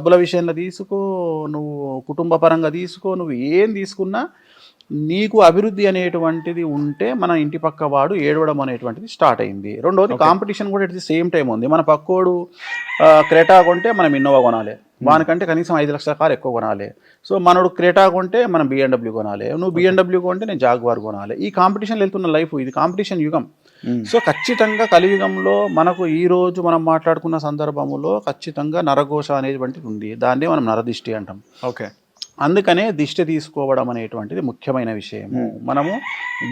డబ్బుల విషయంలో తీసుకో నువ్వు కుటుంబ పరంగా తీసుకో నువ్వు ఏం తీసుకున్నా నీకు అభివృద్ధి అనేటువంటిది ఉంటే మన ఇంటి పక్క వాడు ఏడవడం అనేటువంటిది స్టార్ట్ అయింది. రెండోది కాంపిటీషన్ కూడా ఎట్ ది సేమ్ టైం ఉంది. మన పక్కోడు క్రేటా కొంటే మనం ఇన్నోవా కొనాలి. వానికంటే కనీసం ఐదు లక్షల కారు ఎక్కువ కొనాలి. సో మనోడు క్రేటా కొంటే మనం బిఎండబ్ల్యూ కొనాలి. నువ్వు బిఎండబ్ల్యూ కొంటే నేను జాగ్వార్ కొనాలి. ఈ కాంపిటీషన్ వెళ్తున్న లైఫ్ ఇది. కాంపిటీషన్ యుగం. సో ఖచ్చితంగా కలియుగంలో మనకు ఈ రోజు మనం మాట్లాడుకున్న సందర్భంలో ఖచ్చితంగా నరఘోష అనేటువంటిది ఉంది. దాన్నే మనం నరదిష్టి అంటాం. ఓకే అందుకనే దిష్టి తీసుకోవడం అనేటువంటిది ముఖ్యమైన విషయము. మనము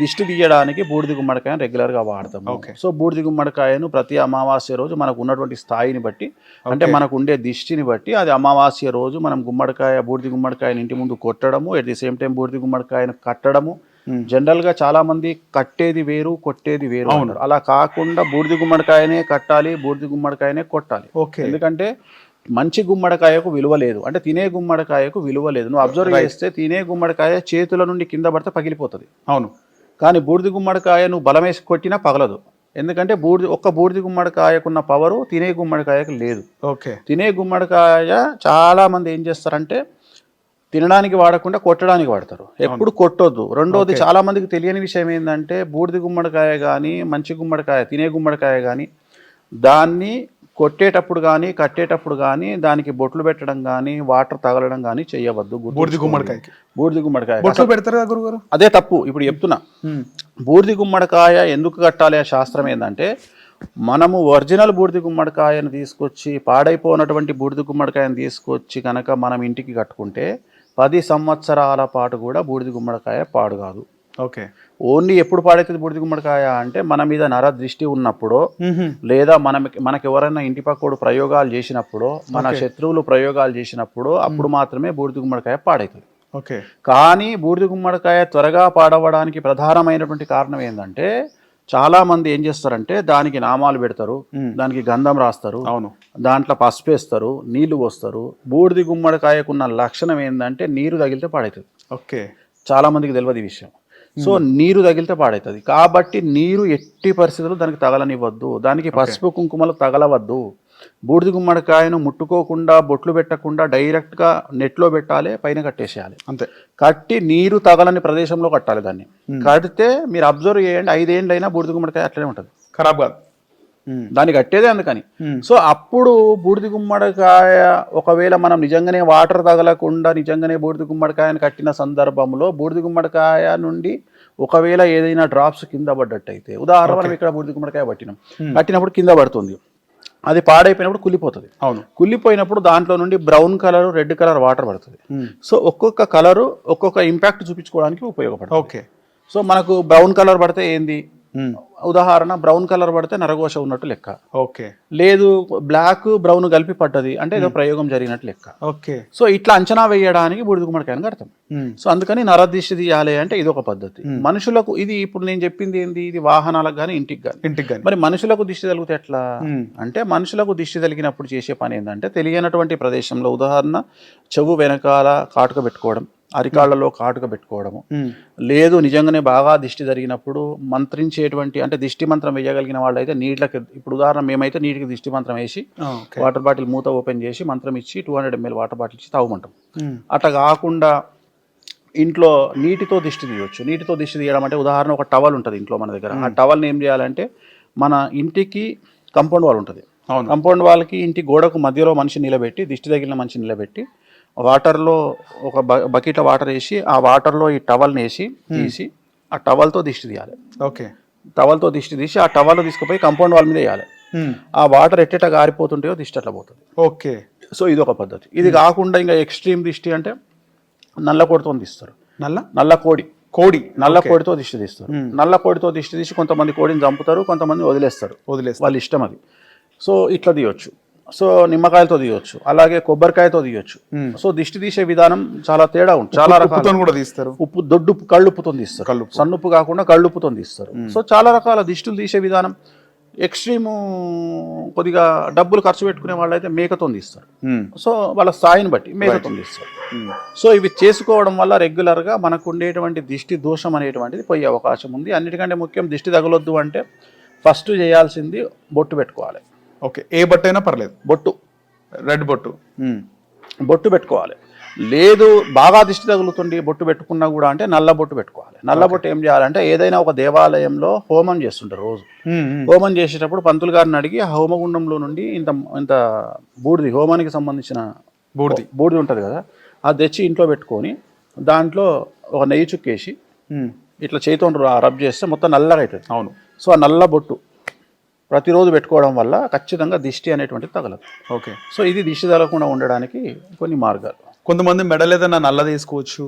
దిష్టి తీయడానికి బూడిద గుమ్మడికాయను రెగ్యులర్గా వాడతాము. Okay. సో బూడిద గుమ్మడికాయను ప్రతి అమావాస్య రోజు మనకు ఉన్నటువంటి స్థాయిని బట్టి అంటే మనకు ఉండే దిష్టిని బట్టి అది అమావాస్య రోజు మనం గుమ్మడికాయ బూడిద గుమ్మడికాయని ఇంటి ముందు కొట్టడము ఎట్ ది సేమ్ టైం బూడిద గుమ్మడికాయను కట్టడము జనరల్గా చాలా మంది కట్టేది వేరు కొట్టేది వేరు అంటారు. అలా కాకుండా బూడిద గుమ్మడికాయనే కట్టాలి బూడిద గుమ్మడికాయనే కొట్టాలి. ఓకే ఎందుకంటే మంచి గుమ్మడికాయకు విలువ లేదు. అంటే తినే గుమ్మడికాయకు విలువ లేదు. నువ్వు అబ్జర్వ్ చేస్తే తినే గుమ్మడికాయ చేతుల నుండి కింద పడితే పగిలిపోతుంది. అవును. కానీ బూడిద గుమ్మడికాయ నువ్వు బలం వేసి కొట్టినా పగలదు. ఎందుకంటే బూడిద ఒక్క బూడిద గుమ్మడికాయకున్న పవరు తినే గుమ్మడికాయకు లేదు. ఓకే తినే గుమ్మడికాయ చాలా మంది ఏం చేస్తారంటే తినడానికి వాడకుండా కొట్టడానికి వాడతారు. ఎప్పుడు కొట్టొద్దు. రెండోది చాలా మందికి తెలియని విషయం ఏంటంటే బూడిద గుమ్మడికాయ కానీ మంచి గుమ్మడికాయ తినే గుమ్మడికాయ కానీ దాన్ని కొట్టేటప్పుడు కానీ కట్టేటప్పుడు కానీ దానికి బొట్లు పెట్టడం కానీ వాటర్ తగలడం కానీ చేయవద్దు. బూడిద గుమ్మడికాయకి. బూడిద గుమ్మడికాయ. బొట్లు పెడతారు గురుగారు? అదే తప్పు. ఇప్పుడు చెప్తున్నా. బూడిద గుమ్మడికాయ ఎందుకు కట్టాలి ఆ శాస్త్రం ఏంటంటే మనము ఒరిజినల్ బూడిద గుమ్మడికాయను తీసుకొచ్చి పాడైపోయినటువంటి బూడిద గుమ్మడికాయను తీసుకొచ్చి కనుక మనం ఇంటికి కట్టుకుంటే పది సంవత్సరాల పాటు కూడా బూడిద గుమ్మడికాయ పాడు కాదు. ఓకే. ఓన్లీ ఎప్పుడు పాడవుతుంది బూడిద గుమ్మడికాయ అంటే మన మీద నర దృష్టి ఉన్నప్పుడు లేదా మనకి మనకి ఎవరైనా ఇంటి పక్కోడు ప్రయోగాలు చేసినప్పుడు మన శత్రువులు ప్రయోగాలు చేసినప్పుడు అప్పుడు మాత్రమే బూడిద గుమ్మడికాయ పాడవుతుంది ఓకే. కానీ బూడిద గుమ్మడికాయ త్వరగా పాడవడానికి ప్రధానమైనటువంటి కారణం ఏంటంటే చాలా మంది ఏం చేస్తారంటే దానికి నామాలు పెడతారు దానికి గంధం రాస్తారు అవును. దాంట్లో పసుపు వేస్తారు నీళ్ళు పోస్తారు. బూడిద గుమ్మడికాయకున్న లక్షణం ఏంటంటే నీరు తగిలితే పాడవుతుంది ఓకే. చాలా మందికి తెలియదు ఈ విషయం. సో నీరు తగిలితే పాడవుతుంది కాబట్టి నీరు ఎట్టి పరిస్థితుల్లో దానికి తగలనివ్వద్దు. దానికి పసుపు కుంకుమలు తగలవద్దు. బూడిద గుమ్మడికాయను ముట్టుకోకుండా బొట్లు పెట్టకుండా డైరెక్ట్గా నెట్లో పెట్టాలి పైన కట్టేసేయాలి. అంతే. కట్టి నీరు తగలని ప్రదేశంలో కట్టాలి దాన్ని. కడితే మీరు అబ్జర్వ్ చేయండి ఐదేళ్ళైనా బూడిద గుమ్మడికాయ అట్లనే ఉంటుంది. ఖరాబ్ కాదు. దాన్ని కట్టేదే అందుకని. సో అప్పుడు బూడిద గుమ్మడికాయ ఒకవేళ మనం నిజంగానే వాటర్ తగలకుండా నిజంగానే బూడిద గుమ్మడికాయను కట్టిన సందర్భంలో బూడిద గుమ్మడికాయ నుండి ఒకవేళ ఏదైనా డ్రాప్స్ కింద పడ్డట్టయితే ఉదాహరణ మనం ఇక్కడ బూడిద గుమ్మడికాయ పట్టినాం. కట్టినప్పుడు కింద పడుతుంది. అది పాడైపోయినప్పుడు కుళ్ళిపోతుంది. అవును. కుళ్ళిపోయినప్పుడు దాంట్లో నుండి brown colour red colour water పడుతుంది. సో ఒక్కొక్క కలరు ఒక్కొక్క ఇంపాక్ట్ చూపించుకోవడానికి ఉపయోగపడుతుంది. ఓకే. సో మనకు బ్రౌన్ కలర్ పడితే ఏంది? ఉదాహరణ బ్రౌన్ కలర్ పడితే నరఘోష ఉన్నట్టు లెక్క. ఓకే. లేదు బ్లాక్ బ్రౌన్ కలిపి పడ్డది. అంటే ఏదో ప్రయోగం జరిగినట్టు లెక్క. ఓకే. సో ఇట్లా అంచనా వేయడానికి బూడిద గుమ్మడికాయని కడతాం. సో అందుకని నరదిష్టి తీయాలి అంటే ఇది ఒక పద్ధతి మనుషులకు ఇది ఇప్పుడు నేను చెప్పింది ఏంది? ఇది వాహనాలకు కానీ ఇంటికి కానీ ఇంటికి కానీ మరి మనుషులకు దిష్టి తగిలితే ఎట్లా? అంటే మనుషులకు దిష్టి తగిలినప్పుడు చేసే పని ఏంటంటే తెలియనటువంటి ప్రదేశంలో ఉదాహరణ చెవు వెనకాల కాటుక పెట్టుకోవడం. అరికాళ్ళలో కాటుక పెట్టుకోవడము. లేదు నిజంగానే బాగా దిష్టి జరిగినప్పుడు మంత్రించేటువంటి అంటే దిష్టి మంత్రం వేయగలిగిన వాళ్ళు అయితే నీళ్ళకి ఇప్పుడు ఉదాహరణ మేమైతే నీటికి దిష్టి మంత్రం వేసి వాటర్ బాటిల్ మూత ఓపెన్ చేసి మంత్రం ఇచ్చి two hundred ML water bottle ఇచ్చి తాగమంటాం. అట్లా కాకుండా ఇంట్లో నీటితో దిష్టి తీయొచ్చు. నీటితో దిష్టి తీయడం అంటే ఉదాహరణ ఒక టవల్ ఉంటుంది ఇంట్లో మన దగ్గర. ఆ టవల్ని ఏం చేయాలంటే మన ఇంటికి కంపౌండ్ వాల్ ఉంటుంది. కంపౌండ్ వాల్కి ఇంటి గోడకు మధ్యలో మనిషి నిలబెట్టి దిష్టి తగిలిన మనిషి నిలబెట్టి వాటర్లో ఒక బకెట్లో వాటర్ వేసి ఆ వాటర్లో ఈ టవల్ని వేసి తీసి ఆ టవల్తో దిష్టి తీయాలి. ఓకే. టవల్తో దిష్టి తీసి ఆ టవల్ తీసుకుపోయి కంపౌండ్ వాల్ మీద వేయాలి. ఆ వాటర్ ఎట్టెట గారిపోతుంటాయో దిష్టి అట్లా పోతుంది. ఓకే. సో ఇది ఒక పద్ధతి. ఇది కాకుండా ఇంకా ఎక్స్ట్రీమ్ దిష్టి అంటే నల్ల కోడితో తీస్తారు. నల్ల? నల్ల కోడి. కోడి. నల్ల కోడితో దిష్టి తీస్తారు. నల్ల కోడితో దిష్టి తీసి కొంతమంది కోడిని చంపుతారు కొంతమంది వదిలేస్తారు. వదిలేస్తా వాళ్ళ ఇష్టం అది. సో ఇట్లా తీయొచ్చు. సో నిమ్మకాయలతో తీయొచ్చు అలాగే కొబ్బరికాయతో తీయొచ్చు. సో దిష్టి తీసే విధానం చాలా తేడా ఉంటుంది. చాలా రకాల ఉప్పుతో కూడా తీస్తారు. ఉప్పు దొడ్డు కళ్ళుప్పుతో తీస్తారు. కళ్ళుప్పు. సన్నుప్పు కాకుండా కళ్ళుప్పుతో తీస్తారు. సో చాలా రకాల దిష్టులు తీసే విధానం ఎక్స్ట్రీమ్ కొద్దిగా డబ్బులు ఖర్చు పెట్టుకునే వాళ్ళు అయితే మేకతో తీస్తారు. సో వాళ్ళ స్థాయిని బట్టి మేకతో తీస్తారు. సో ఇవి చేసుకోవడం వల్ల రెగ్యులర్గా మనకు ఉండేటువంటి దిష్టి దోషం అనేటువంటిది పోయే అవకాశం ఉంది. అన్నిటికంటే ముఖ్యం దిష్టి తగలొద్దు అంటే ఫస్ట్ చేయాల్సింది బొట్టు పెట్టుకోవాలి. ఓకే ఏ బట్ట అయినా పర్లేదు. బొట్టు. రెడ్ బొట్టు. బొట్టు పెట్టుకోవాలి. లేదు బాగా దిష్టి తగులుతుండి బొట్టు పెట్టుకున్నా కూడా అంటే నల్ల బొట్టు పెట్టుకోవాలి. నల్ల బొట్టు ఏం చేయాలంటే ఏదైనా ఒక దేవాలయంలో హోమం చేస్తుంటారు రోజు. హోమం చేసేటప్పుడు పంతులు గారిని అడిగి ఆ హోమగుండంలో నుండి ఇంత ఇంత బూడిది హోమానికి సంబంధించిన బూడిది. బూడిది ఉంటుంది కదా అది తెచ్చి ఇంట్లో పెట్టుకొని దాంట్లో ఒక నెయ్యి చుక్కేసి ఇట్లా చేతితో రబ్ చేస్తే మొత్తం నల్లగా అవుతుంది అవును. సో ఆ నల్ల బొట్టు ప్రతిరోజు పెట్టుకోవడం వల్ల ఖచ్చితంగా దిష్టి అనేటువంటిది తగలదు. ఓకే. సో ఇది దిష్టి తగలకుండా ఉండడానికి కొన్ని మార్గాలు. కొంతమంది మెడల్ ఏదైనా నల్ల తీసుకోవచ్చు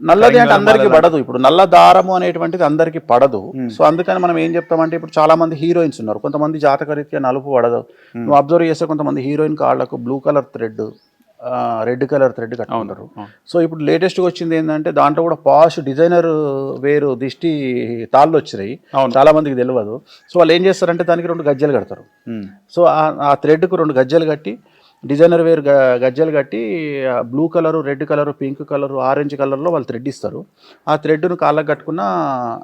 నల్లది అంటే అందరికి పడదు. ఇప్పుడు నల్ల దారము అనేటువంటిది అందరికి పడదు. సో అందుకని మనం ఏం చెప్తామంటే ఇప్పుడు చాలా మంది హీరోయిన్స్ ఉన్నారు. కొంతమంది జాతకరీత్యా నలుపు పడదు. నువ్వు అబ్జర్వ్ చేస్తే కొంతమంది హీరోయిన్ కాళ్ళకు blue colour thread red colour thread కట్టుకుంటారు. సో ఇప్పుడు లేటెస్ట్గా వచ్చింది ఏంటంటే దాంట్లో కూడా పాష్ డిజైనర్ వేరు దిష్టి తాళ్ళు వచ్చినాయి. చాలా మందికి తెలియదు సో వాళ్ళు ఏం చేస్తారంటే దానికి రెండు గజ్జలు కడతారు. సో ఆ- థ్రెడ్కు రెండు గజ్జలు కట్టి డిజైనర్ వేర్ గజ్జలు కట్టి blue colour red colour pink colour orange కలర్లో వాళ్ళు థ్రెడ్ ఇస్తారు. ఆ థ్రెడ్ను కాళ్ళకు కట్టుకున్నా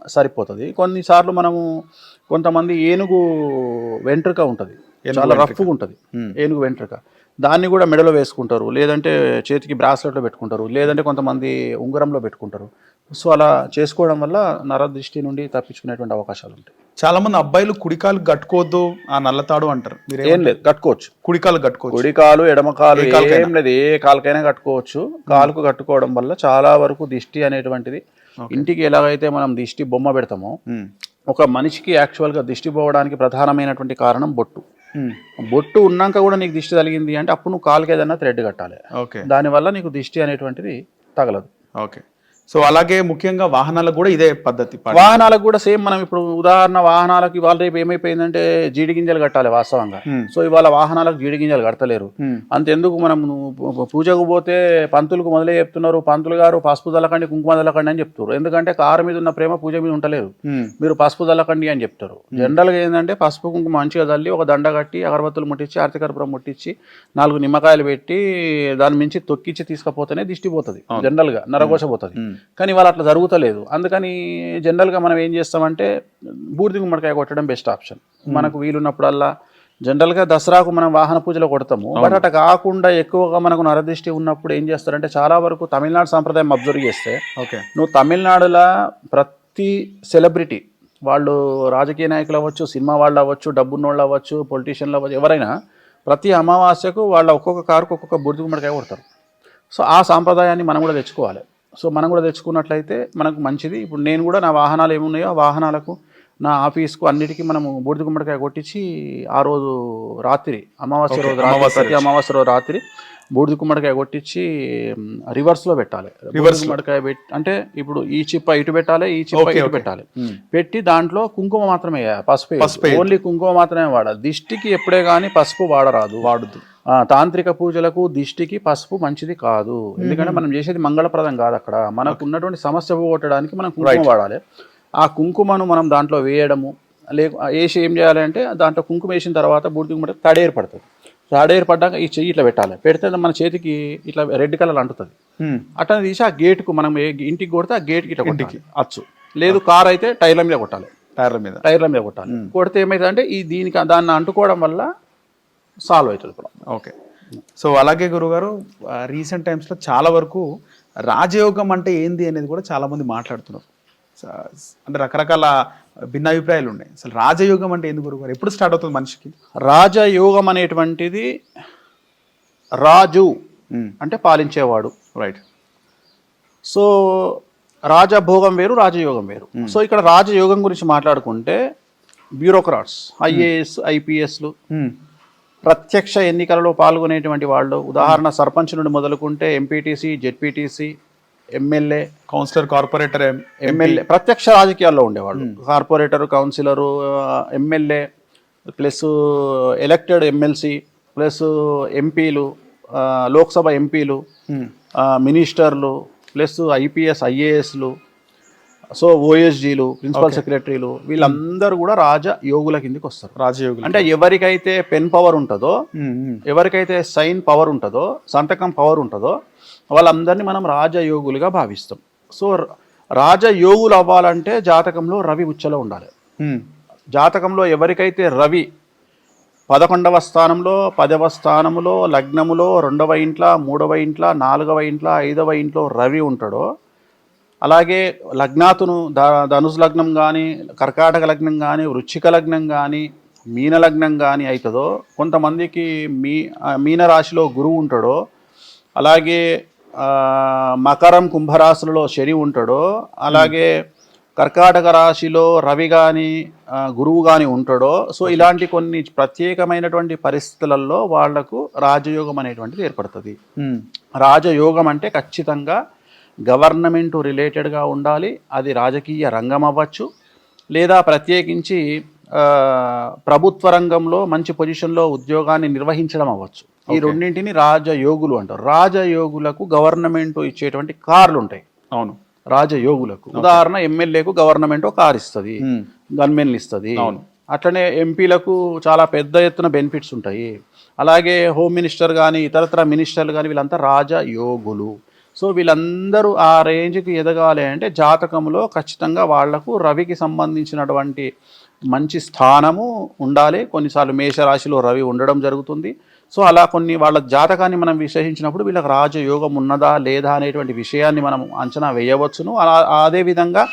సరిపోతుంది. కొన్నిసార్లు మనము కొంతమంది ఏనుగు వెంట్రుక ఉంటుంది. చాలా రఫ్గా ఉంటుంది. ఏనుగు వెంట్రుక. దాన్ని కూడా మెడలో వేసుకుంటారు. లేదంటే చేతికి బ్రాస్లెట్లో పెట్టుకుంటారు. లేదంటే కొంతమంది ఉంగరంలో పెట్టుకుంటారు. సో అలా చేసుకోవడం వల్ల నరదృష్టి నుండి తప్పించుకునేటువంటి అవకాశాలు ఉంటాయి. చాలా మంది అబ్బాయిలు కుడికాలు కట్టుకోవద్దు ఆ నల్లతాడు అంటారు. ఏం లేదు కట్టుకోవచ్చు. కుడికాలు కట్టుకోవచ్చు. కుడి కాలు ఎడమ కాలు ఏ లేదు ఏ కాలుకైనా కట్టుకోవచ్చు. కాలుకు కట్టుకోవడం వల్ల చాలా వరకు దిష్టి అనేటువంటిది ఇంటికి ఎలాగైతే మనం దిష్టి బొమ్మ పెడతామో ఒక మనిషికి యాక్చువల్గా దిష్టి పోవడానికి ప్రధానమైనటువంటి కారణం బొట్టు. బొట్టు ఉన్నాక కూడా నీకు దిష్టి తగిలింది అంటే అప్పుడు నువ్వు కాలుకి ఏదైనా థ్రెడ్ కట్టాలి. ఓకే. దానివల్ల నీకు దిష్టి అనేటువంటిది తగలదు. ఓకే. సో అలాగే ముఖ్యంగా వాహనాలకు కూడా ఇదే పద్ధతి వాహనాలకు కూడా సేమ్ మనం ఇప్పుడు ఉదాహరణ వాహనాలకు ఇవాళ రేపు ఏమైపోయిందంటే జీడి గింజలు కట్టాలి వాస్తవంగా. సో ఇవాళ వాహనాలకు జీడి గింజలు కడతలేరు అంతెందుకు మనం పూజకు పోతే పంతులకు మొదలే చెప్తున్నారు పంతులు గారు పసుపు దల్లకండి కుంకుమ దల్లకండి అని చెప్తారు. ఎందుకంటే కారు మీద ఉన్న ప్రేమ పూజ మీద ఉండలేదు మీరు పసుపు దల్లకండి అని చెప్తారు. జనరల్గా ఏంటంటే పసుపు కుంకుమ మంచిగా చల్లి ఒక దండ కట్టి అగరబత్తులు ముట్టించి ఆర్తికర్పూరం ముట్టించి నాలుగు నిమ్మకాయలు పెట్టి దాని మించి తొక్కిచ్చి తీసుకపోతేనే దిష్టి పోతుంది. జనరల్గా నరఘోష పోతుంది. ఉమ్. కానీ వాళ్ళు అట్లా జరుగుతలేదు. అందుకని జనరల్గా మనం ఏం చేస్తామంటే బూడిద గుమ్మడికాయ కొట్టడం బెస్ట్ ఆప్షన్. మనకు వీలున్నప్పుడల్లా జనరల్గా దసరాకు మనం వాహన పూజలో కొడతాము. బట్ అట్లా కాకుండా ఎక్కువగా మనకు నరదృష్టి ఉన్నప్పుడు ఏం చేస్తారంటే చాలా వరకు తమిళనాడు సాంప్రదాయం అబ్జర్వ్ చేస్తే ఓకే. నువ్వు తమిళనాడులో ప్రతి సెలబ్రిటీ వాళ్ళు రాజకీయ నాయకులు అవ్వచ్చు సినిమా వాళ్ళు అవ్వచ్చు డబ్బున్నోళ్ళు అవ్వచ్చు పొలిటీషియన్లు అవ్వచ్చు ఎవరైనా ప్రతి అమావాస్యకు వాళ్ళ ఒక్కొక్క కారుకు ఒక్కొక్క బుడిది గుమ్మడికాయ కొడతారు. సో ఆ సాంప్రదాయాన్ని మనం కూడా తెచ్చుకోవాలి. సో మనం కూడా తెచ్చుకున్నట్లయితే మనకు మంచిది. ఇప్పుడు నేను కూడా నా వాహనాలు ఏమున్నాయో ఆ వాహనాలకు నా ఆఫీస్కు అన్నిటికీ మనము బూడిద గుమ్మడికాయ కొట్టించి ఆ రోజు రాత్రి అమావాస్య రోజు రాత్రి అమావాస్య ప్రతి అమావాస్య రోజు రాత్రి బూడిద గుమ్మడికాయ కొట్టించి రివర్స్లో పెట్టాలి. బూడిద గుమ్మడికాయ పెట్టి అంటే ఇప్పుడు ఈ చిప్ప ఇటు పెట్టాలి ఈ చిప్ప ఇటు పెట్టాలి. పెట్టి దాంట్లో కుంకుమ మాత్రమే. పసుపు. ఓన్లీ కుంకుమ మాత్రమే వాడాలి. దిష్టికి ఎప్పుడే కానీ పసుపు వాడరాదు. వాడుద్దు. తాంత్రిక పూజలకు దిష్టికి పసుపు మంచిది కాదు. ఎందుకంటే మనం చేసేది మంగళప్రదం కాదు అక్కడ. మనకు ఉన్నటువంటి సమస్య పోగొట్టడానికి మనం కుంకుమ వాడాలి. ఆ కుంకుమను మనం దాంట్లో వేయడము లేక వేసి ఏం చేయాలి అంటే దాంట్లో కుంకుమ వేసిన తర్వాత బూడిద కుంకుమ తడేరు పడుతుంది. తడేరు పడ్డాక ఈ చెయ్యి ఇట్లా పెట్టాలి. పెడితే మన చేతికి ఇట్లా రెడ్ కలర్ అంటుతుంది. అట్లా తీసి ఆ గేట్కు మనం ఇంటికి కొడితే ఆ గేట్కి ఇట్లా కొట్టాలి. అచ్చు. లేదు కార్ అయితే టైర్ల మీద కొట్టాలి. టైర్ల మీద. టైర్ల మీద కొట్టాలి. కొడితే ఏమైందంటే ఈ దీనికి దాన్ని అంటుకోవడం వల్ల సాల్వ్ అవుతుంది ప్రాబ్లం ఓకే. సో అలాగే గురుగారు రీసెంట్ టైమ్స్లో చాలా వరకు రాజయోగం అంటే ఏంది అనేది కూడా చాలా మంది మాట్లాడుతున్నారు. అంటే రకరకాల భిన్నాభిప్రాయాలు ఉన్నాయి. అసలు రాజయోగం అంటే ఏంది గురుగారు? ఎప్పుడు స్టార్ట్ అవుతుంది మనిషికి? రాజయోగం అనేటువంటిది రాజు అంటే పాలించేవాడు. రైట్. సో రాజభోగం వేరు రాజయోగం వేరు. సో ఇక్కడ రాజయోగం గురించి మాట్లాడుకుంటే బ్యూరోక్రాట్స్ ఐఏఎస్ ఐపీఎస్లు ప్రత్యక్ష ఎన్నికలలో పాల్గొనేటువంటి వాళ్ళు ఉదాహరణ సర్పంచ్ నుండి మొదలుకుంటే MPTC ZPTC MLA councillor corporator MLA ప్రత్యక్ష రాజకీయాల్లో ఉండేవాళ్ళు. Corporator councillor MLA plus elected MLC plus ఎంపీలు లోక్సభ ఎంపీలు మినిస్టర్లు ప్లస్ ఐపీఎస్ ఐఏఎస్లు సో ఓఎస్జీలు ప్రిన్సిపల్ సెక్రటరీలు వీళ్ళందరూ కూడా రాజ యోగుల కిందికి వస్తారు. రాజయోగులు అంటే ఎవరికైతే పెన్ పవర్ ఉంటుందో ఉమ్, ఉమ్, ఎవరికైతే సైన్ పవర్ ఉంటుందో సంతకం పవర్ ఉంటుందో వాళ్ళందరినీ మనం రాజయోగులుగా భావిస్తాం. సో రాజయోగులు అవ్వాలంటే జాతకంలో రవి ఉచ్చలో ఉండాలి. ఉమ్, జాతకంలో ఎవరికైతే రవి పదకొండవ స్థానంలో పదవ స్థానములో లగ్నములో రెండవ ఇంట్లో మూడవ ఇంట్లో నాలుగవ ఇంట్లో ఐదవ ఇంట్లో రవి ఉంటాడో అలాగే లగ్నాతును ధనుసు లగ్నం కానీ కర్కాటక లగ్నం కానీ వృచ్చిక లగ్నం కానీ మీన లగ్నం కానీ అవుతుందో కొంతమందికి మీ మీన రాశిలో గురువు ఉంటాడో అలాగే మకరం కుంభరాశులలో శని ఉంటాడో అలాగే కర్కాటక రాశిలో రవి కానీ గురువు కానీ ఉంటాడో సో ఇలాంటి కొన్ని ప్రత్యేకమైనటువంటి పరిస్థితులలో వాళ్ళకు రాజయోగం అనేటువంటిది ఏర్పడుతుంది. రాజయోగం అంటే ఖచ్చితంగా గవర్నమెంట్ రిలేటెడ్గా ఉండాలి అది రాజకీయ రంగం అవ్వచ్చు లేదా ప్రత్యేకించి ప్రభుత్వ రంగంలో మంచి పొజిషన్లో ఉద్యోగాన్ని నిర్వహించడం అవ్వచ్చు. ఈ రెండింటిని రాజయోగులు అంటారు. రాజయోగులకు గవర్నమెంట్ ఇచ్చేటువంటి కార్లు ఉంటాయి. అవును. రాజయోగులకు. ఉదాహరణ ఎమ్మెల్యేకు గవర్నమెంట్ ఒక కార్ ఇస్తుంది గన్మెన్లు ఇస్తుంది అవును. అట్లనే ఎంపీలకు చాలా పెద్ద ఎత్తున బెనిఫిట్స్ ఉంటాయి. అలాగే హోమ్ మినిస్టర్ కానీ ఇతరత్ర మినిస్టర్లు కానీ వీళ్ళంతా రాజయోగులు. సో వీళ్ళందరూ ఆ రేంజ్కి ఎదగాలి అంటే జాతకంలో ఖచ్చితంగా వాళ్ళకు రవికి సంబంధించినటువంటి మంచి స్థానము ఉండాలి. కొన్నిసార్లు మేషరాశిలో రవి ఉండడం జరుగుతుంది. సో అలా కొన్ని వాళ్ళ జాతకాన్ని మనం విశ్లేషించినప్పుడు వీళ్ళకి రాజయోగం ఉన్నదా లేదా అనేటువంటి విషయాన్ని మనం అంచనా వేయవచ్చును. అలా అదేవిధంగా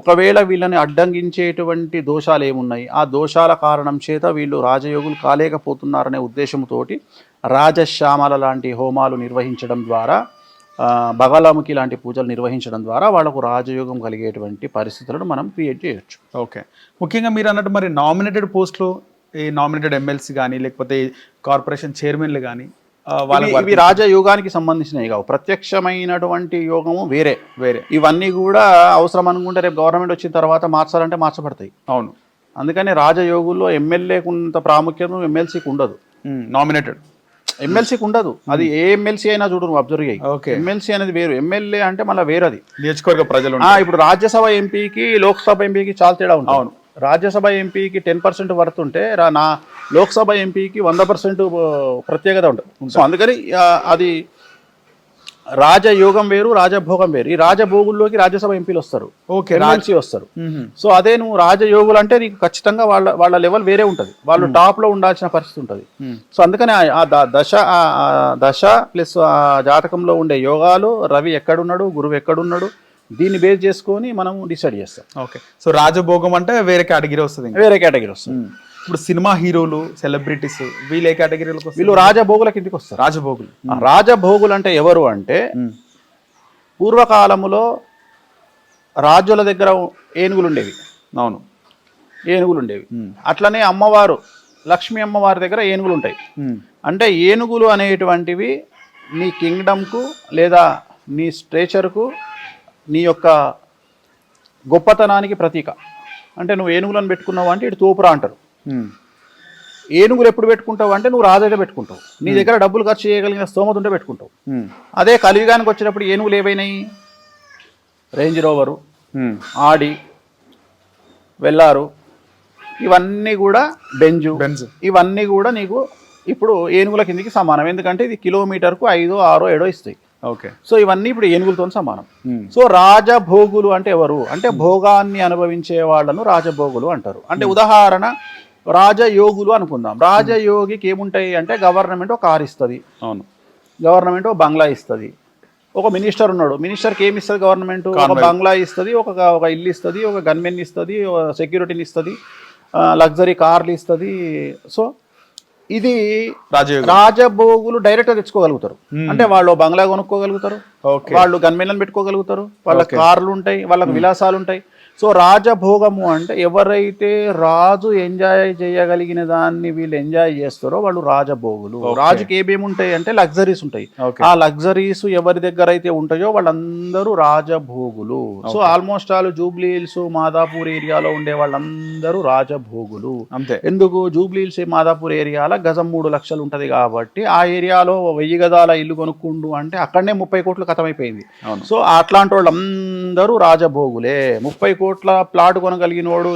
ఒకవేళ వీళ్ళని అడ్డంగించేటువంటి దోషాలు ఏమున్నాయి? ఆ దోషాల కారణం చేత వీళ్ళు రాజయోగులు కాలేకపోతున్నారనే ఉద్దేశంతోటి రాజశ్యామల లాంటి హోమాలు నిర్వహించడం ద్వారా బగలాముఖి లాంటి పూజలు నిర్వహించడం ద్వారా వాళ్ళకు రాజయోగం కలిగేటువంటి పరిస్థితులను మనం క్రియేట్ చేయొచ్చు. ఓకే. ముఖ్యంగా మీరు అన్నట్టు మరి నామినేటెడ్ పోస్టులు ఈ నామినేటెడ్ ఎమ్మెల్సీ కానీ లేకపోతే కార్పొరేషన్ చైర్మన్లు కానీ ఇవి రాజయోగానికి సంబంధించినవి కావు. ప్రత్యక్షమైనటువంటి యోగము వేరే వేరే. ఇవన్నీ కూడా అవసరం అనుకుంటే రేపు గవర్నమెంట్ వచ్చిన తర్వాత మార్చాలంటే మార్చబడతాయి. అవును. అందుకని రాజయోగుల్లో ఎమ్మెల్యేకు ఉన్నంత ప్రాముఖ్యత ఎమ్మెల్సీకి ఉండదు. నామినేటెడ్. ఎమ్మెల్సీకి ఉండదు. అది ఏ ఎమ్మెల్సీ అయినా చూడు నువ్వు అబ్జర్వ్ చేయి. ఎమ్మెల్సీ అనేది వేరు. ఎమ్మెల్యే అంటే మళ్ళీ వేరది. నియోజకవర్గ ప్రజలు ఇప్పుడు రాజ్యసభ ఎంపీకి లోక్సభ ఎంపీకి చాలా తేడా ఉంటుంది. అవును. రాజ్యసభ ఎంపీకి టెన్ పర్సెంట్ వర్త్ ఉంటే రా- నా లోక్సభ ఎంపీకి వంద పర్సెంట్ ప్రత్యేకత ఉంటుంది. సో అందుకని అది రాజయోగం వేరు రాజభోగం వేరు. ఈ రాజభోగుల్లోకి రాజ్యసభ ఎంపీలు వస్తారు. ఓకే ఎమ్మెల్సీ వస్తారు. సో అదే నువ్వు రాజయోగులు అంటే నీకు ఖచ్చితంగా వాళ్ళ వాళ్ళ లెవెల్ వేరే ఉంటుంది. వాళ్ళు టాప్లో ఉండాల్సిన పరిస్థితి ఉంటుంది. సో అందుకని ఆ- దశ దశ ప్లస్ ఆ జాతకంలో ఉండే యోగాలు రవి ఎక్కడున్నాడు గురువు ఎక్కడున్నాడు దీన్ని బేస్ చేసుకొని మనం డిసైడ్ చేస్తాం. ఓకే. సో రాజభోగం అంటే వేరే కేటగిరీ వస్తుంది. వేరే కేటగిరీ వస్తుంది. ఇప్పుడు సినిమా హీరోలు సెలబ్రిటీస్ వీళ్ళు ఏ కేటగిరీలకు వస్తారు? వీళ్ళు రాజభోగుల కిందికి వస్తారు. రాజభోగులు. రాజభోగులు అంటే ఎవరు అంటే. పూర్వకాలములో రాజుల దగ్గర ఏనుగులు ఉండేవి అవును. ఏనుగులు ఉండేవి. అట్లనే అమ్మవారు లక్ష్మీ అమ్మవారి దగ్గర ఏనుగులు ఉంటాయి. అంటే ఏనుగులు అనేటువంటివి నీ కింగ్డమ్కు లేదా నీ స్ట్రేచర్కు నీ యొక్క గొప్పతనానికి ప్రతీక. అంటే నువ్వు ఏనుగులను పెట్టుకున్నావు అంటే ఇటు తోపురా అంటారు. ఏనుగులు ఎప్పుడు పెట్టుకుంటావు అంటే నువ్వు రాజైతే పెట్టుకుంటావు. నీ దగ్గర డబ్బులు ఖర్చు చేయగలిగిన స్తోమత ఉంటే పెట్టుకుంటావు. అదే కలియుగానికి వచ్చినప్పుడు ఏనుగులు ఏవైనాయి? Range rover. ఆడి వెల్లారు ఇవన్నీ కూడా బెంజు. బెంజ్. ఇవన్నీ కూడా నీకు ఇప్పుడు ఏనుగుల కిందికి సమానం. ఎందుకంటే ఇది కిలోమీటర్కు ఐదో ఆరో ఏడో ఇస్తాయి. ఓకే. సో ఇవన్నీ ఇప్పుడు ఏనుగులతో సమానం. సో రాజభోగులు అంటే ఎవరు? అంటే భోగాన్ని అనుభవించే వాళ్ళను రాజభోగులు అంటారు. అంటే ఉదాహరణ రాజయోగులు అనుకుందాం. రాజయోగికి ఏముంటాయి అంటే గవర్నమెంట్ ఒక కారు ఇస్తుంది. అవును. గవర్నమెంట్ ఒక బంగ్లా ఇస్తుంది. ఒక మినిస్టర్ ఉన్నాడు. మినిస్టర్కి ఏమి ఇస్తుంది గవర్నమెంట్? ఒక బంగ్లా ఇస్తుంది ఒక ఒక ఇల్లు ఇస్తుంది ఒక గన్మెన్ ఇస్తుంది సెక్యూరిటీని ఇస్తుంది లగ్జరీ కార్లు ఇస్తుంది. సో ఇది రాజభోగులు డైరెక్ట్గా తెచ్చుకోగలుగుతారు. అంటే వాళ్ళు బంగ్లా కొనుక్కోగలుగుతారు. వాళ్ళు గన్మెన్లను పెట్టుకోగలుగుతారు. వాళ్ళ కార్లు ఉంటాయి వాళ్ళకి విలాసాలు ఉంటాయి. సో రాజభోగము అంటే ఎవరైతే రాజు ఎంజాయ్ చేయగలిగిన దాన్ని వీళ్ళు ఎంజాయ్ చేస్తారో వాళ్ళు రాజభోగులు. రాజుకి ఏమేమి ఉంటాయి అంటే లగ్జరీస్ ఉంటాయి. ఆ లగ్జరీస్ ఎవరి దగ్గర అయితే ఉంటాయో వాళ్ళందరూ రాజభోగులు. So almost all Jubilee Hills Madhapur ఏరియాలో ఉండే వాళ్ళందరూ రాజభోగులు. అంతే. ఎందుకు? జూబ్లీ హిల్స్ మాదాపూర్ ఏరియాలో గజం మూడు లక్షలు ఉంటది కాబట్టి ఆ ఏరియాలో వెయ్యి గదాల ఇల్లు కొనుక్కుండు అంటే అక్కడనే ముప్పై కోట్లు కథమైపోయింది సో అట్లాంటి వాళ్ళందరూ రాజభోగులే. ముప్పై కోట్ల ప్లాట్ కొనగలిగిన వాడు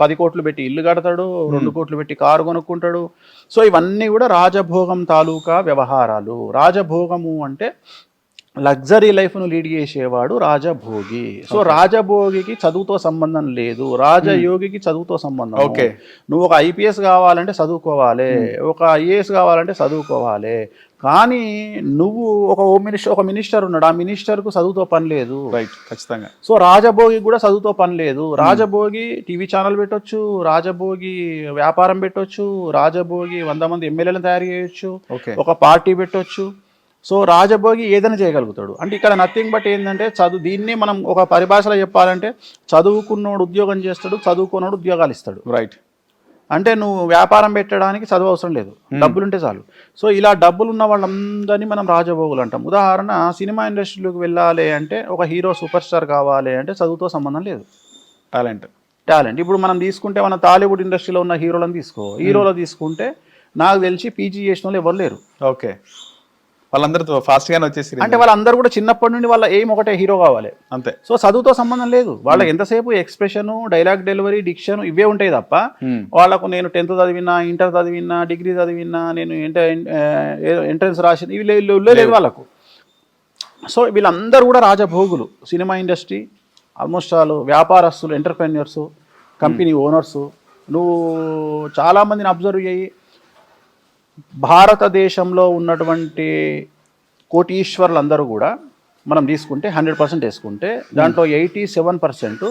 పది కోట్లు పెట్టి ఇల్లు కడతాడు రెండు కోట్లు పెట్టి కారు కొనుక్కుంటాడు. సో ఇవన్నీ కూడా రాజభోగం తాలూకా వ్యవహారాలు. రాజభోగము అంటే లగ్జరీ లైఫ్ను లీడ్ చేసేవాడు రాజభోగి. సో రాజభోగికి చదువుతో సంబంధం లేదు. రాజయోగికి చదువుతో సంబంధం Okay. నువ్వు ఒక ఐపీఎస్ కావాలంటే చదువుకోవాలి. ఒక ఐఏఎస్ కావాలంటే చదువుకోవాలి. కానీ నువ్వు ఒక హోమ్ మినిస్టర్ ఒక మినిస్టర్ ఉన్నాడు. ఆ మినిస్టర్కు చదువుతో పని లేదు. రైట్ ఖచ్చితంగా. సో రాజభోగి కూడా చదువుతో పని లేదు. రాజభోగి టీవీ ఛానల్ పెట్టొచ్చు. రాజభోగి వ్యాపారం పెట్టొచ్చు. రాజభోగి వంద మంది ఎమ్మెల్యేలను తయారు చేయొచ్చు. ఓకే ఒక పార్టీ పెట్టొచ్చు. సో రాజభోగి ఏదైనా చేయగలుగుతాడు. అంటే ఇక్కడ నథింగ్ బట్ ఏంటంటే చదువు దీన్ని మనం ఒక పరిభాషలో చెప్పాలంటే చదువుకున్నోడు ఉద్యోగం చేస్తాడు చదువుకున్నోడు ఉద్యోగాలు ఇస్తాడు. రైట్ అంటే నువ్వు వ్యాపారం పెట్టడానికి చదువు అవసరం లేదు. డబ్బులుంటే చాలు. సో ఇలా డబ్బులు ఉన్న వాళ్ళందరినీ మనం రాజభోగులు అంటాం. ఉదాహరణ సినిమా ఇండస్ట్రీలోకి వెళ్ళాలి అంటే ఒక హీరో సూపర్ స్టార్ కావాలి అంటే చదువుతో సంబంధం లేదు. టాలెంట్ టాలెంట్ ఇప్పుడు మనం తీసుకుంటే మన టాలీవుడ్ ఇండస్ట్రీలో ఉన్న హీరోలను తీసుకో. హీరోలో తీసుకుంటే నాకు తెలిసి పీజీ చేసిన వాళ్ళు ఎవరు లేరు. ఓకే వాళ్ళందరూ ఫాస్ట్ గానే వచ్చేసి అంటే వాళ్ళందరూ కూడా చిన్నప్పటి నుండి వాళ్ళ ఎయిమ్ ఒకటే హీరో కావాలి. అంతే. సో చదువుతో సంబంధం లేదు. వాళ్ళకి ఎంతసేపు ఎక్స్ప్రెషన్ డైలాగ్ డెలివరీ డిక్షన్ ఇవే ఉంటాయి తప్ప Hmm. వాళ్ళకు నేను టెన్త్ చదివినా ఇంటర్ చదివినా డిగ్రీ చదివినా నేను ఎంట్రన్స్ రాసిన ఇవి లేదు వాళ్ళకు. సో వీళ్ళందరూ కూడా రాజభోగులు. సినిమా ఇండస్ట్రీ ఆల్మోస్ట్ ఆల్ వ్యాపారస్తులు ఎంటర్ప్రెన్యూర్స్ కంపెనీ ఓనర్స్. నువ్వు చాలామందిని అబ్జర్వ్ చేయి. భారతదేశంలో ఉన్నటువంటి కోటీశ్వర్లందరూ కూడా మనం తీసుకుంటే హండ్రెడ్ పర్సెంట్ వేసుకుంటే దాంట్లో ఎయిటీ సెవెన్ పర్సెంట్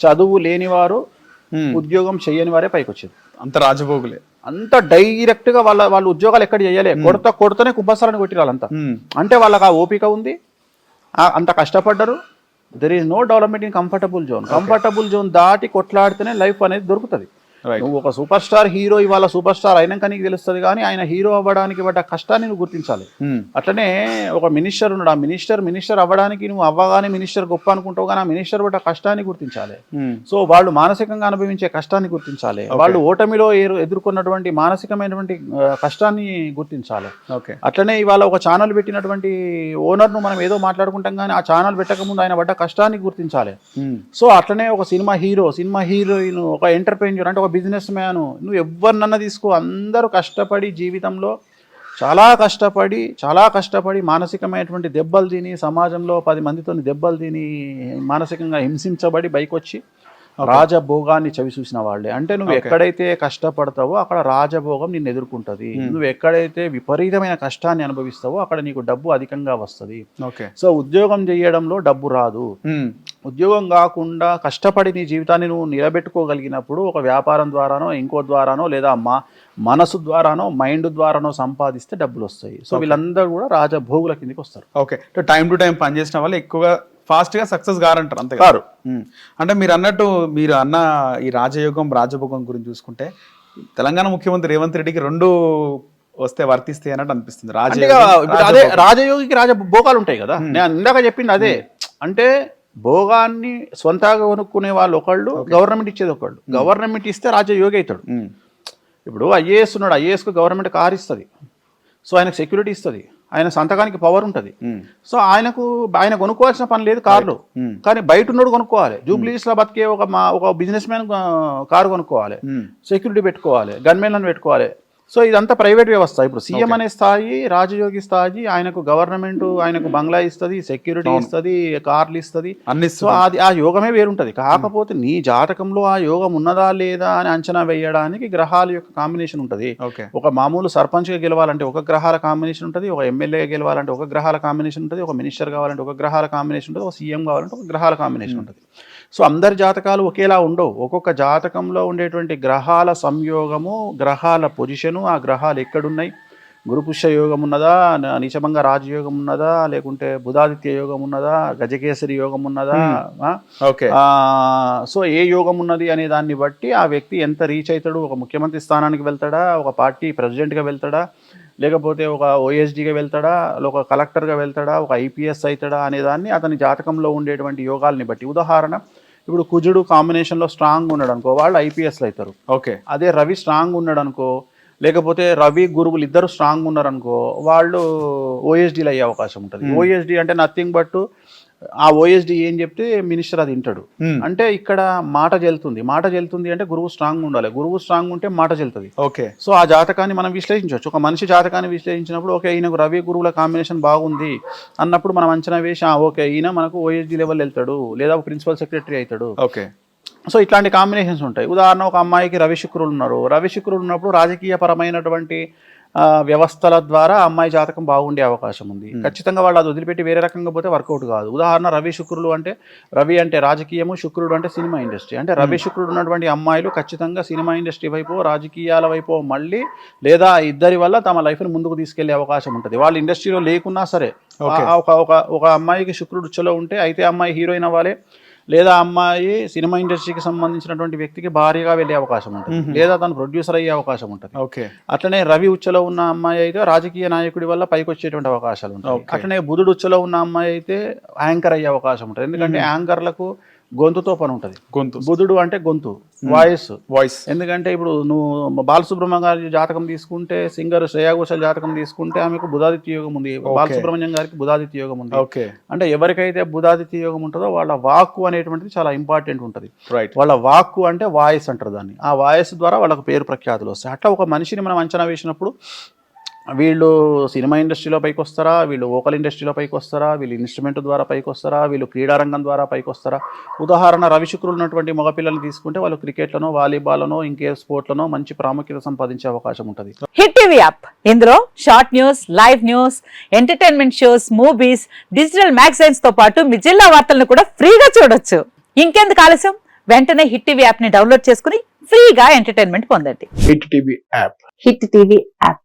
చదువు లేనివారు. ఉద్యోగం చేయని వారే పైకి వచ్చేది అంత రాజభోగులే. అంత డైరెక్ట్గా వాళ్ళ వాళ్ళ ఉద్యోగాలు ఎక్కడ చేయలే? కొడత కొడతనే కుబ్బసాలని కొట్టిరు వాళ్ళంతా. Hmm. అంటే వాళ్ళకి ఆ ఓపిక ఉంది. అంత కష్టపడ్డరు. There is no development in comfortable zone comfortable zone దాటి కొట్లాడితేనే లైఫ్ అనేది దొరుకుతుంది. నువ్వు ఒక సూపర్ స్టార్ హీరో ఇవాళ సూపర్ స్టార్ అయినాక నీకు తెలుస్తుంది కానీ ఆయన హీరో అవ్వడానికి పడ్డ కష్టాన్ని నువ్వు గుర్తించాలి. అట్లనే ఒక మినిస్టర్ ఉన్నాడు. ఆ మినిస్టర్ మినిస్టర్ అవ్వడానికి నువ్వు అవ్వగానే మినిస్టర్ గొప్ప అనుకుంటావు కానీ ఆ మినిస్టర్ పడ్డ కష్టాన్ని గుర్తించాలి. సో వాళ్ళు మానసికంగా అనుభవించే కష్టాన్ని గుర్తించాలి. వాళ్ళు ఓటమిలో ఎదుర్కొన్నటువంటి మానసికమైనటువంటి కష్టాన్ని గుర్తించాలి. ఓకే అట్లనే ఇవాళ ఒక ఛానల్ పెట్టినటువంటి ఓనర్ను మనం ఏదో మాట్లాడుకుంటాం కానీ ఆ ఛానల్ పెట్టకముందు ఆయన పడ్డ కష్టాన్ని గుర్తించాలి. సో అట్లనే ఒక సినిమా హీరో సినిమా హీరోయిన్ ఒక ఎంటర్ప్రెన్యూర్ అంటే ఒక బిజినెస్ మ్యాన్ నువ్వు ఎవరినన్నా తీసుకో. అందరూ కష్టపడి జీవితంలో చాలా కష్టపడి చాలా కష్టపడి మానసికమైనటువంటి దెబ్బలు తిని సమాజంలో పది మందితో దెబ్బలు తిని మానసికంగా హింసించబడి బయటకు వచ్చి రాజభోగాన్ని చవి చూసిన వాళ్ళే. అంటే నువ్వు ఎక్కడైతే కష్టపడతావో అక్కడ రాజభోగం నిన్ను ఎదుర్కొంటది. నువ్వు ఎక్కడైతే విపరీతమైన కష్టాన్ని అనుభవిస్తావో అక్కడ నీకు డబ్బు అధికంగా వస్తుంది. ఓకే సో ఉద్యోగం చేయడంలో డబ్బు రాదు. ఉద్యోగం కాకుండా కష్టపడి నీ జీవితాన్ని నువ్వు నిలబెట్టుకోగలిగినప్పుడు ఒక వ్యాపారం ద్వారానో ఇంకో ద్వారానో లేదా మా మనసు ద్వారానో మైండ్ ద్వారానో సంపాదిస్తే డబ్బులు వస్తాయి. సో వీళ్ళందరూ కూడా రాజభోగుల కిందకి వస్తారు. ఓకే. టైం టు టైం పనిచేసిన వాళ్ళు ఎక్కువగా ఫాస్ట్గా సక్సెస్ గారంటారు అంతే కారు. అంటే మీరు అన్నట్టు మీరు అన్న ఈ రాజయోగం రాజభోగం గురించి చూసుకుంటే తెలంగాణ ముఖ్యమంత్రి రేవంత్ రెడ్డికి రెండు వస్తే వర్తిస్తాయి అన్నట్టు అనిపిస్తుంది. రాజయోగం అదే రాజయోగికి రాజ భోగాలు ఉంటాయి కదా. నేను ఇందాక చెప్పింది అదే. అంటే భోగాన్ని స్వంతంగా కొనుక్కునే వాళ్ళు ఒకళ్ళు గవర్నమెంట్ ఇచ్చేది ఒకళ్ళు. గవర్నమెంట్ ఇస్తే రాజయోగి అవుతాడు. ఇప్పుడు ఐఏఎస్ ఉన్నాడు ఐఏఎస్కు గవర్నమెంట్ కార్ ఇస్తుంది. సో ఆయనకు సెక్యూరిటీ ఇస్తుంది. ఆయన సంతకానికి పవర్ ఉంటుంది. సో ఆయనకు ఆయన కొనుక్కోవాల్సిన పని లేదు కార్లు. కానీ బయట ఉన్నోడు కొనుక్కోవాలి. జూబ్లీస్లో బతికే ఒక మా ఒక బిజినెస్ మ్యాన్ కారు కొనుక్కోవాలి. సెక్యూరిటీ పెట్టుకోవాలి. గన్మెన్లను పెట్టుకోవాలి. సో ఇదంతా ప్రైవేట్ వ్యవస్థ. ఇప్పుడు సీఎం అనే స్థాయి రాజయోగి స్థాయి ఆయనకు గవర్నమెంట్ ఆయనకు బంగ్లా ఇస్తుంది సెక్యూరిటీ ఇస్తుంది కార్లు ఇస్తుంది. అన్ని సో అది ఆ యోగమే వేరుంటది. కాకపోతే నీ జాతకంలో ఆ యోగం ఉన్నదా లేదా అని అంచనా వేయడానికి గ్రహాల యొక్క కాంబినేషన్ ఉంటుంది. ఓకే. ఒక మామూలు సర్పంచ్గా గెలవాలంటే ఒక గ్రహాల కాంబినేషన్ ఉంటుంది ఒక ఎమ్మెల్యేగా గెలవాలంటే ఒక గ్రహాల కాంబినేషన్ ఉంటుంది ఒక మినిస్టర్ కావాలంటే ఒక గ్రహాల కాంబినేషన్ ఉంటుంది ఒక సీఎం కావాలంటే ఒక గ్రహాల కాంబినేషన్ ఉంటుంది. సో అందరి జాతకాలు ఒకేలా ఉండవు. ఒక్కొక్క జాతకంలో ఉండేటువంటి గ్రహాల సంయోగము గ్రహాల పొజిషను ఆ గ్రహాలు ఎక్కడున్నాయి? గురుపుష్య యోగం ఉన్నదా? న- నీచభంగ రాజయోగం ఉన్నదా? లేకుంటే బుధాదిత్య యోగం ఉన్నదా? గజకేసరి యోగం ఉన్నదా? ఓకే. సో ఏ యోగం ఉన్నది అనే దాన్ని బట్టి ఆ వ్యక్తి ఎంత రీచ్ అవుతాడు ఒక ముఖ్యమంత్రి స్థానానికి వెళ్తాడా? ఒక పార్టీ ప్రెసిడెంట్గా వెళ్తాడా? లేకపోతే ఒక ఓఎస్డీగా వెళ్తాడా? ఒక కలెక్టర్గా వెళ్తాడా? ఒక ఐపీఎస్ అవుతాడా అనే దాన్ని అతని జాతకంలో ఉండేటువంటి యోగాల్ని బట్టి. ఉదాహరణ ఇప్పుడు కుజుడు కాంబినేషన్లో స్ట్రాంగ్ ఉన్నాడు అనుకో వాళ్ళు ఐపీఎస్లు అవుతారు. ఓకే. అదే రవి స్ట్రాంగ్ ఉన్నాడు అనుకో లేకపోతే రవి గురువులు ఇద్దరు స్ట్రాంగ్ ఉన్నారనుకో వాళ్ళు ఓఎస్డీలు అయ్యే అవకాశం ఉంటుంది. ఓఎస్డీ అంటే నథింగ్ బట్ ఆ ఓఎస్డి ఏం చెప్తే మినిస్టర్ అది వింటాడు. Hmm. అంటే ఇక్కడ మాట చెల్తుంది మాట చెల్తుంది అంటే గురువు స్ట్రాంగ్ ఉండాలి. గురువు స్ట్రాంగ్ ఉంటే మాట చెల్తుంది ఓకే. సో ఆ జాతకాన్ని మనం విశ్లేషించవచ్చు. ఒక మనిషి జాతకాన్ని విశ్లేషించినప్పుడు ఓకే ఈయనకు రవి గురువుల కాంబినేషన్ బాగుంది అన్నప్పుడు మనం అంచనా వేసి "ఆ, ఓకే ఈయన మనకు ఓఎస్డి లెవెల్ వెళ్తాడు లేదా ప్రిన్సిపల్ సెక్రటరీ అవుతాడు. ఓకే. సో ఇట్లాంటి కాంబినేషన్స్ ఉంటాయి. ఉదాహరణ ఒక అమ్మాయికి రవి శుక్రులు ఉన్నారు. రవి శుక్రులు ఉన్నప్పుడు రాజకీయ పరమైనటువంటి వ్యవస్థల ద్వారా అమ్మాయి జాతకం బాగుండే అవకాశం ఉంది. ఖచ్చితంగా వాళ్ళు అది వదిలిపెట్టి వేరే రకంగా పోతే వర్కౌట్ కాదు. ఉదాహరణ రవి శుక్రులు అంటే రవి అంటే రాజకీయము శుక్రుడు అంటే సినిమా ఇండస్ట్రీ. అంటే రవి శుక్రుడు ఉన్నటువంటి అమ్మాయిలు ఖచ్చితంగా సినిమా ఇండస్ట్రీ వైపు రాజకీయాల వైపు మళ్ళీ లేదా ఇద్దరి వల్ల తమ లైఫ్ని ముందుకు తీసుకెళ్ళే అవకాశం ఉంటుంది. వాళ్ళు ఇండస్ట్రీలో లేకున్నా సరే ఒక ఒక అమ్మాయికి శుక్రుడు ఉచ్చలో ఉంటే అయితే అమ్మాయి హీరోయిన్ అవ్వాలి. లేదా అమ్మాయి సినిమా ఇండస్ట్రీకి సంబంధించినటువంటి వ్యక్తికి భారీగా వెళ్ళే అవకాశం ఉంటుంది. లేదా తను ప్రొడ్యూసర్ అయ్యే అవకాశం ఉంటుంది. ఓకే. అట్లనే రవి ఉచ్చలో ఉన్న అమ్మాయి అయితే రాజకీయ నాయకుడి వల్ల పైకి వచ్చేటువంటి అవకాశాలు ఉంటాయి. అట్లనే బుధుడు ఉచ్చలో ఉన్న అమ్మాయి అయితే యాంకర్ అయ్యే అవకాశం ఉంటుంది. ఎందుకంటే యాంకర్లకు గొంతుతో పని ఉంటుంది. గొంతు. బుధుడు అంటే గొంతు వాయిస్. వాయిస్. ఎందుకంటే ఇప్పుడు నువ్వు బాలసుబ్రహ్మణ్యం గారి జాతకం తీసుకుంటే సింగర్ శ్రేయా ఘోషల్ జాతకం తీసుకుంటే ఆమెకు బుధాదిత్య యోగం ఉంది. బాలసుబ్రహ్మణ్యం గారికి బుధాదిత్య యోగం ఉంది. ఓకే. అంటే ఎవరికైతే బుధాదిత్య యోగం ఉంటుందో వాళ్ళ వాక్కు అనేటువంటిది చాలా ఇంపార్టెంట్ ఉంటుంది. రైట్ వాళ్ళ వాక్కు అంటే వాయిస్ అంటారు దాన్ని. ఆ వాయిస్ ద్వారా వాళ్ళకు పేరు ప్రఖ్యాతులు వస్తాయి. అట్లా ఒక మనిషిని మనం అంచనా వేసినప్పుడు వీళ్ళు సినిమా ఇండస్ట్రీలో పైకి వస్తారా వీళ్ళు వోకల్ ఇండస్ట్రీలో పైకి వస్తారా వీళ్ళు ఇన్స్ట్రుమెంట్ ద్వారా పైకి వస్తారా వీళ్ళు క్రీడారంగం ద్వారా పైకి వస్తారా ఉదాహరణ రవి శుక్రులు ఉన్నటువంటి మగపిల్లల్ని తీసుకుంటే వాళ్ళు క్రికెట్లనో వాలీబాల్నో ఇంకే స్పోర్ట్లనో మంచి ప్రాముఖ్యత సంపాదించే అవకాశం ఉంటుంది. Hit TV app. ఇందులో short news live news entertainment shows movies digital మ్యాగజైన్స్తో పాటు మీ జిల్లా వార్తలను కూడా ఫ్రీగా చూడొచ్చు. ఇంకెందుకు ఆలస్యం? వెంటనే హిట్ టీవీ యాప్ని డౌన్లోడ్ చేసుకుని ఫ్రీగా ఎంటర్టైన్మెంట్ పొందండి. Hit TV app. Hit TV app.